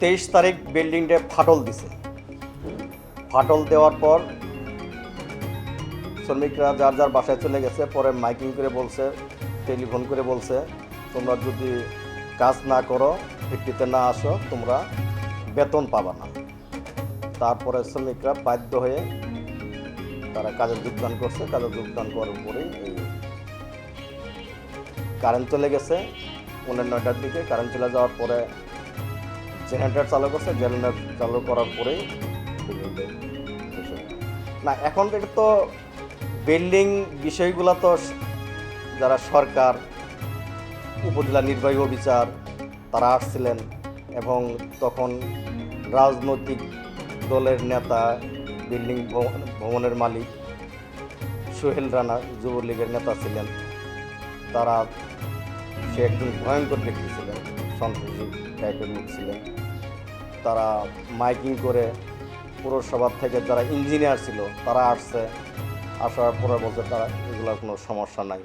তেইশ তারিখ বিল্ডিংটা ফাটল দিছে। ফাটল দেওয়ার পর শ্রমিকরা যার যার বাসায় চলে গেছে, পরে মাইকিং করে বলছে, টেলিফোন করে বলছে, তোমরা যদি কাজ না করো, ভিত্তিতে না আসো, তোমরা বেতন পাবা না। তারপরে শ্রমিকরা বাধ্য হয়ে তারা কাজে যোগদান করছে। কাজে যোগদান করার পরেই এই কারেন্ট চলে গেছে। পনেরো নয়টার দিকে কারেন্ট চলে যাওয়ার পরে জেনারেটর চালু করছে, জেনারেটর চালু করার পরেই। না, এখন থেকে তো বিল্ডিং বিষয়গুলো তো যারা সরকার, উপজেলা নির্বাহী অফিসার তারা আসছিলেন এবং তখন রাজনৈতিক দলের নেতা বিল্ডিং ভবন- ভবনের মালিক সোহেল রানা যুবলীগের নেতা ছিলেন তারা সে একজন ভয়ঙ্কর ব্যক্তি ছিলেন, সন্ত্রাসী টাইপের লোক ছিলেন তারা মাইকিং করে পুরসভার থেকে যারা ইঞ্জিনিয়ার ছিল, তারা আসছে। আসার পরে বলছে তারা এগুলোর কোনো সমস্যা নাই।